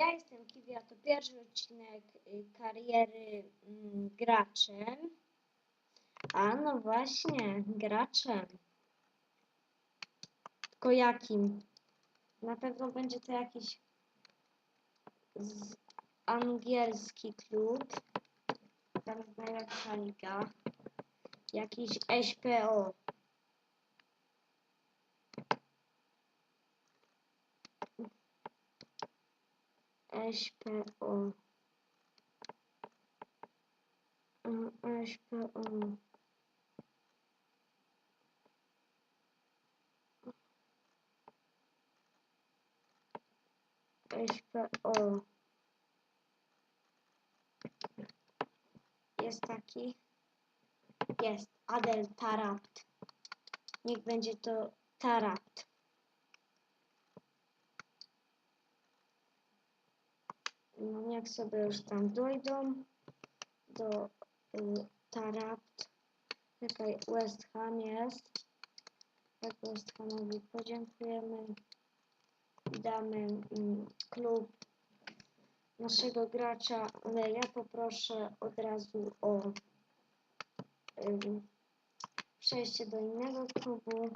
ja jestem Kiwi, to pierwszy odcinek y, kariery mm, graczem. A no właśnie, graczem. Tylko jakim? Na pewno będzie to jakiś angielski klub. Tam jest najlepsza liga. Jakiś SPO. SPO. Mm, SPO. SPO. Jest taki. Jest. Adel Tarapt. Niech będzie to Tarapt. Niech sobie już tam dojdą do y, Tarapt. Czekaj, West Ham jest. Tak West Hamowi podziękujemy. Damy mm, klub naszego gracza, ale ja poproszę od razu o przejście do innego klubu.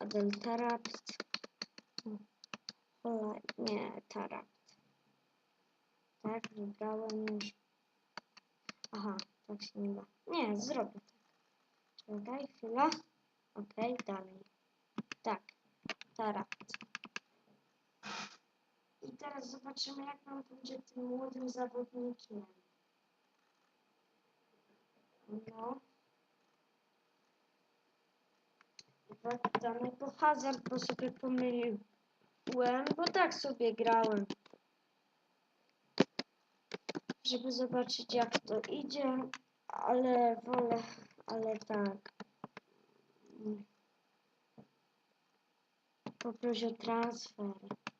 Adel Tarapt. Nie, Tarapt. Tak, wybrałem już. Aha, tak się nie da. Nie, zrobię tak. Czekaj, chwila. Okej, dalej. Tak, Tarapt. I teraz zobaczymy, jak nam będzie tym młodym zawodnikiem. No. Damy po hazard, bo sobie pomyliłem, bo tak sobie grałem. Żeby zobaczyć, jak to idzie, ale wolę, ale tak. Poproś o transfer.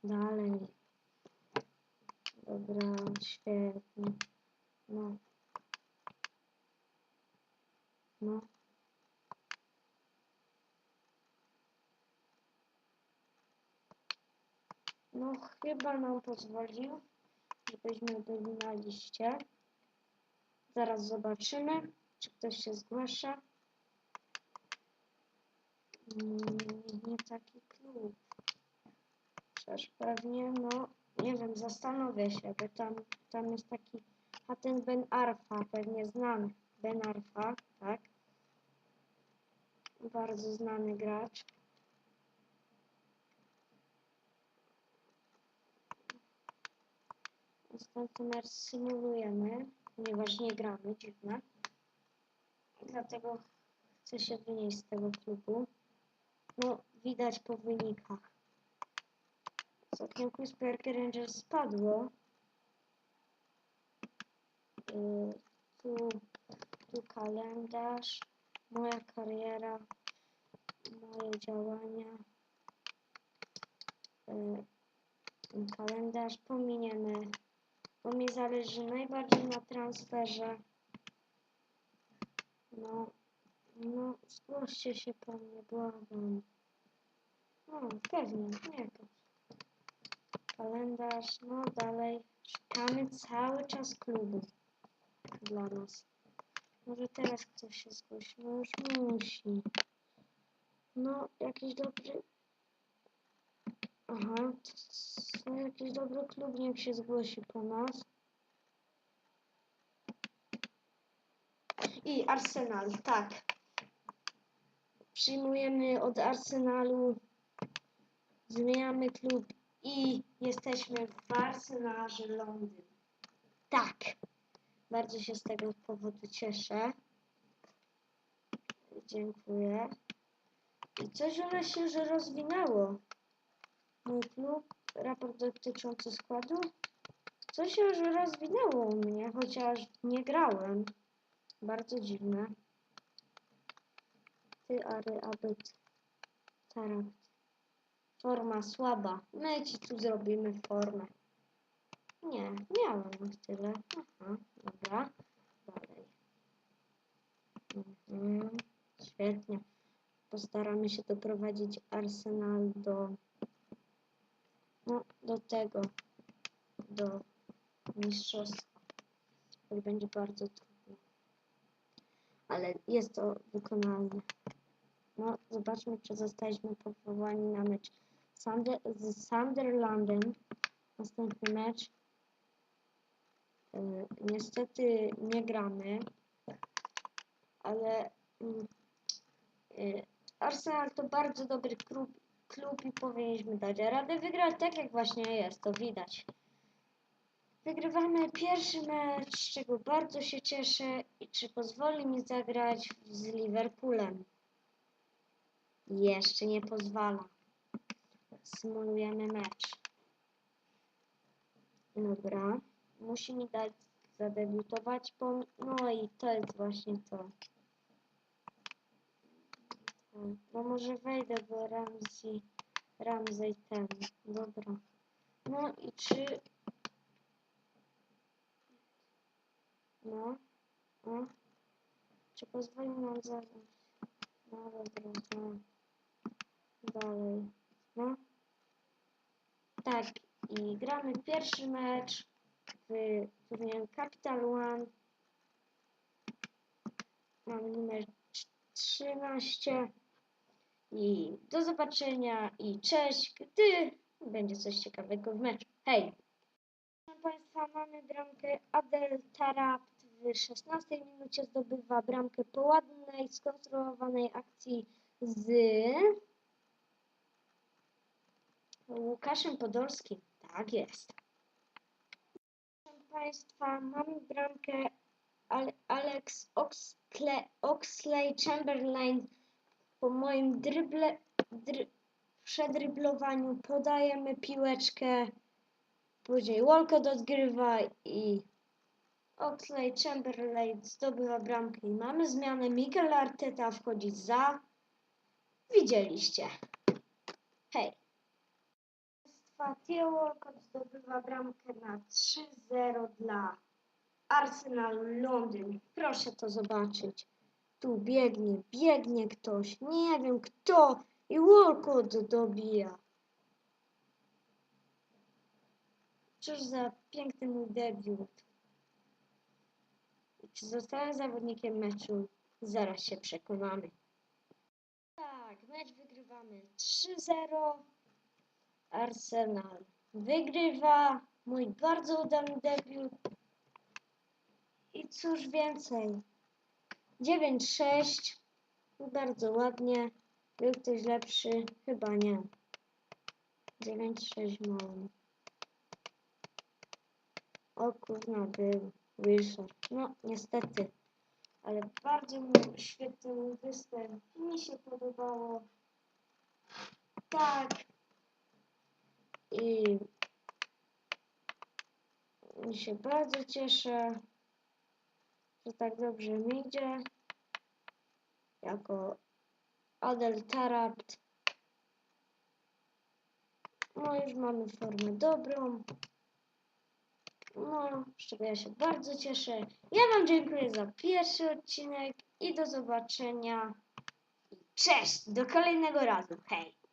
Dalej. Dobra, świetnie. No. No. No, chyba nam pozwolił, żebyśmy byli na liście. Zaraz zobaczymy, czy ktoś się zgłasza. Mm, Nie taki klub. Przecież pewnie, no, nie wiem, zastanowię się, bo tam, tam jest taki, a ten Ben Arfa, pewnie znany. Ben Arfa, tak? Bardzo znany gracz. Następny mecz symulujemy, ponieważ nie gramy, dziwne. Dlatego chcę się wynieść z tego klubu. No, widać po wynikach. Ostatnio Quizperky Rangers spadło. Yy, tu, tu kalendarz, moja kariera, moje działania. Yy, ten kalendarz pominiemy, bo mi zależy najbardziej na transferze. No, no, zgłoście się po mnie, błagam. No, pewnie, nie to. Kalendarz, no dalej. Szukamy cały czas klubu dla nas. Może teraz ktoś się zgłosi, no już musi. No, jakiś dobry... Aha, to jakiś dobry klub niech się zgłosi po nas. I Arsenal, tak. Przyjmujemy od Arsenalu, zmieniamy klub i jesteśmy w Arsenalze Londyn. Tak. Bardzo się z tego powodu cieszę. Dziękuję. I coś one się już rozwinęło. Mój klub, raport dotyczący składu. Coś się już rozwinęło u mnie, chociaż nie grałem. Bardzo dziwne. Ty, Ary, Abyt. Tarant. Forma słaba. My ci tu zrobimy formę. Nie, miałem tyle. Aha, dobra. Dalej. Mhm, świetnie. Postaramy się doprowadzić Arsenal do no, do tego. do mistrzostwa. To będzie bardzo trudne. Ale jest to wykonalne. No, zobaczmy, czy zostaliśmy powołani na mecz Sunder z Sunderlandem. Następny mecz. Yy, niestety nie gramy, ale yy, Arsenal to bardzo dobry klub, klub i powinniśmy dać radę wygrać tak jak właśnie jest, to widać. Wygrywamy pierwszy mecz, z czego bardzo się cieszę i czy pozwoli mi zagrać z Liverpoolem. Jeszcze nie pozwala. Symulujemy mecz. Dobra. Musi mi dać zadebiutować, bo... no i to jest właśnie to. No może wejdę, bo Ramsey, Ramsey ten, dobra. No i czy... No, no. Czy pozwoli nam zagrać? No dobra, no. Dalej, no. Tak, i gramy pierwszy mecz w turnieju Capital One. Mam numer 13. I do zobaczenia i cześć, gdy będzie coś ciekawego w meczu. Hej! Proszę Państwa, mamy bramkę Adel Tarapt w 16 minucie zdobywa bramkę po ładnej, skonstruowanej akcji z Łukaszem Podolskim. Tak jest. Proszę Państwa, mamy bramkę Ale Alex Oxley, Oxley Chamberlain po moim dryble, dry, przedryblowaniu podajemy piłeczkę, później Walcott odgrywa i Oxley Chamberlain zdobywa bramkę i mamy zmianę. Mikel Arteta wchodzi za. Widzieliście. Hej. Theo Walcott zdobywa bramkę na 3-0 dla Arsenal Londyn. Proszę to zobaczyć. Tu biegnie, biegnie ktoś. Nie wiem kto. I Walcott dobija. Cóż za piękny mój debiut. Czy zostanę zawodnikiem meczu? Zaraz się przekonamy. Tak, mecz wygrywamy 3-0. Arsenal wygrywa. Mój bardzo udany debiut. I cóż więcej. 9-6. Bardzo ładnie. Był ktoś lepszy? Chyba nie. 9-6 mam. O kurna był. Wilson. No niestety. Ale bardzo mi świetny występ. Mi się podobało. Tak. I mi się bardzo cieszę, że tak dobrze mi idzie. Jako Adel Tarapt. No już mamy formę dobrą. No, z czego ja się bardzo cieszę. Ja Wam dziękuję za pierwszy odcinek i do zobaczenia. Cześć, do kolejnego razu. Hej!